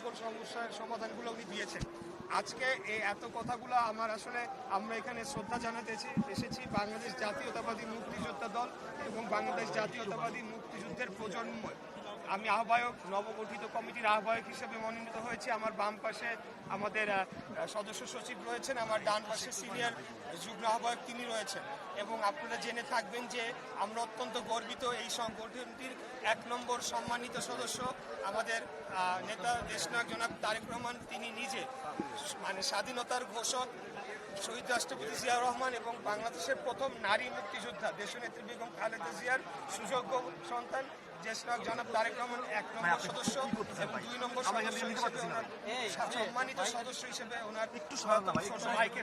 সকল সমস্যার সমাধানগুলো উনি দিয়েছেন। আজকে এই এত কথাগুলো আমার আসলে আমরা এখানে শ্রদ্ধা জানাতেছি, এসেছি বাংলাদেশ জাতীয়তাবাদী মুক্তিযোদ্ধা দল এবং বাংলাদেশ জাতীয়তাবাদী মুক্তিযুদ্ধের প্রজন্ম আমি আহ্বায়ক, নবগঠিত কমিটির আহ্বায়ক হিসেবে মনোনীত হয়েছি। আমার বাম পাশে আমাদের সদস্য সচিব রয়েছেন। আমার ডান পাশে সিনিয়র যুগ্ম আহ্বায়ক তিনি রয়েছেন। এবং আপনারা জেনে থাকবেন যে আমরা অত্যন্ত গর্বিত এই সংগঠনটির এক নম্বর সম্মানিত সদস্য। আমাদের নেতা দেশনায়ক জনাব তারেক রহমান, তিনি নিজে মানে স্বাধীনতার ঘোষক, শহীদ রাষ্ট্রপতি জিয়াউর রহমান এবং বাংলাদেশের প্রথম নারী মুক্তিযোদ্ধা, দেশনেত্রী বেগম খালেদা জিয়ার সুযোগ্য সন্তান। জ্যেষ্ঠনায়ক জনাব তারেক রহমান এক নম্বর সদস্য এবং দুই নম্বর সদস্য হিসেবে ওনার সম্মানিত সদস্য হিসেবে ওনার একটু ছোট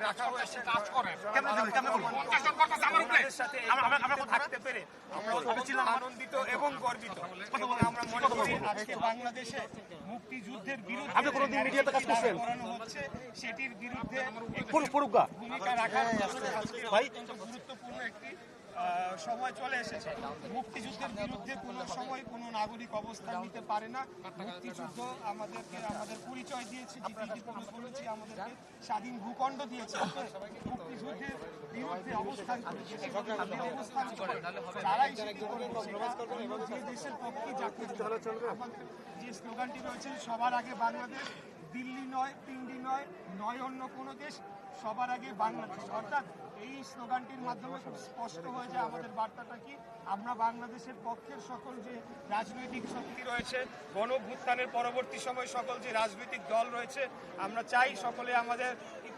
রাখা হয়েছে। ওনাদের সাথে এই কমিটিতে থাকতে পেরে আমরা অত্যন্ত আনন্দিত এবং গর্বিত। আমরা মনে করি আজকে বাংলাদেশে মুক্তিযুদ্ধের বিরুদ্ধে আপনি কোনোদিন মিডিয়াতে কাজ করছেন? সেটির বিরুদ্ধে। ভূমিকা রাখার ভাই। গুরুত্বপূর্ণ একটি সময় চলে এসেছে। মুক্তিযুদ্ধের বিরুদ্ধে কোনো সময় কোনো নাগরিক অবস্থান নিতে পারে না। মুক্তিযুদ্ধ আমাদেরকে আমাদের পরিচয় দিয়েছে বলেছি আমাদেরকে স্বাধীন ভূখণ্ড দিয়েছে। মুক্তিযুদ্ধের বিরুদ্ধে অবস্থান অবস্থান করে। অন্য যে দেশের পক্ষে যাকে যে স্লোগানটি রয়েছে সবার আগে বাংলাদেশ দিল্লি নয় পিন্ডি নয় নয় অন্য কোনো দেশ সবার আগে বাংলাদেশ। অর্থাৎ এই স্লোগানটির মাধ্যমে খুব স্পষ্ট হয়ে যায় আমাদের বার্তাটা কি? আমরা বাংলাদেশের পক্ষের সকল যে রাজনৈতিক শক্তি রয়েছে গণভূত্থানের পরবর্তী সময় সকল যে রাজনৈতিক দল রয়েছে, আমরা চাই সকলে আমাদের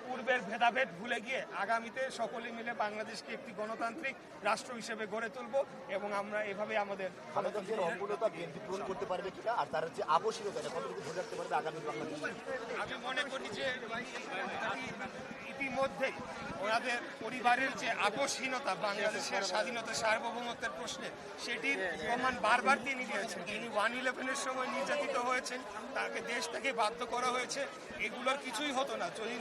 পূর্বের ভেদাভেদ ভুলে গিয়ে আগামীতে সকলে মিলে বাংলাদেশকে একটি গণতান্ত্রিক রাষ্ট্র হিসেবে গড়ে তুলব এবং আমরা এভাবে আমাদের বিএনপি পূরণ করতে পারবে কিনা আর তার যে আবশ্যকতা কতটুকু ধরে রাখতে পারবে আগামী বাংলাদেশ? আমি মনে করি যে ইতিমধ্যে ওনাদের পরিবারের যে আকস্মিকতা বাংলাদেশের স্বাধীনতা সার্বভৌমত্বের প্রশ্নে সেটির প্রমাণ বারবার তিনি দিয়েছেন। তিনি ওয়ান ইলেভেনের সময় নির্যাতিত হয়েছেন তাকে দেশ থেকে বাধ্য করা হয়েছে। এগুলোর কিছুই হতো না। যদি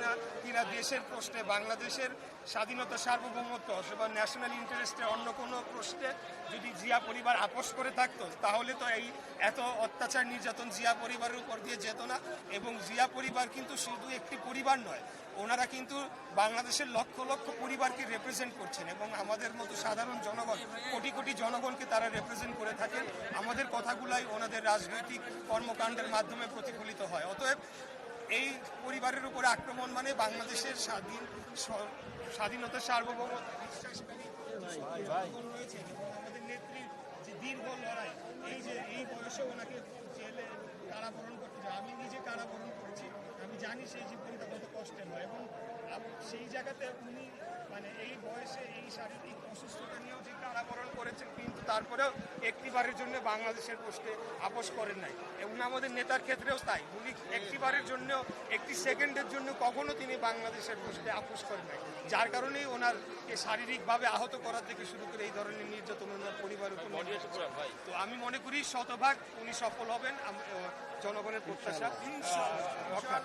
না কিনা দেশের প্রশ্নে বাংলাদেশের স্বাধীনতা সার্বভৌমত্ব অথবা ন্যাশনাল ইন্টারেস্টে অন্য কোনো প্রশ্নে যদি জিয়া পরিবার আপোষ করে থাকতো, তাহলে তো এই এত অত্যাচার নির্যাতন জিয়া পরিবারের উপর দিয়ে যেত না এবং জিয়া পরিবার কিন্তু শুধু একটি পরিবার নয়, ওনারা কিন্তু বাংলাদেশের লক্ষ লক্ষ পরিবারকে রিপ্রেজেন্ট করছেন এবং আমাদের মতো সাধারণ জনগণ, কোটি কোটি জনগণকে তারা রিপ্রেজেন্ট করে থাকেন। আমাদের কথাগুলাই ওনাদের রাজনৈতিক কর্মকাণ্ডের মাধ্যমে প্রতিফলিত হয়। অতএব এই পরিবারের উপরে আক্রমণ মানে বাংলাদেশের স্বাধীন স্বাধীনতার স্বাধীনতা সার্বভৌমত্ব বিশ্বাসকারী রয়েছে আমাদের নেত্রীর যে দীর্ঘ লড়াই, এই যে এই বয়সে ওনাকে জেলে কারাবরণ করতে যায় আমি নিজে কারাবরণ জানি সেই জীবনটা কত কষ্টের হয় এবং সেই জায়গাতে উনি মানে এই বয়সে এই শারীরিক অসুস্থতা নিয়েও যে কারাবরণ করেছেন কিন্তু তারপরেও একটিবারের জন্য বাংলাদেশের পোস্টে আপোষ করেন নাই। এবং আমাদের নেতার ক্ষেত্রেও তাই। উনি একটিবারের জন্য একটি সেকেন্ডের জন্য কখনো তিনি বাংলাদেশের পোস্টে আপোষ করেন নাই। যার কারণেই ওনার শারীরিকভাবে আহত করা থেকে শুরু করে এই ধরনের নির্যাতন ওনার পরিবার উপর তো আমি মনে করি শতভাগ উনি সফল হবেন। জনগণের প্রত্যাশা। রক্ষা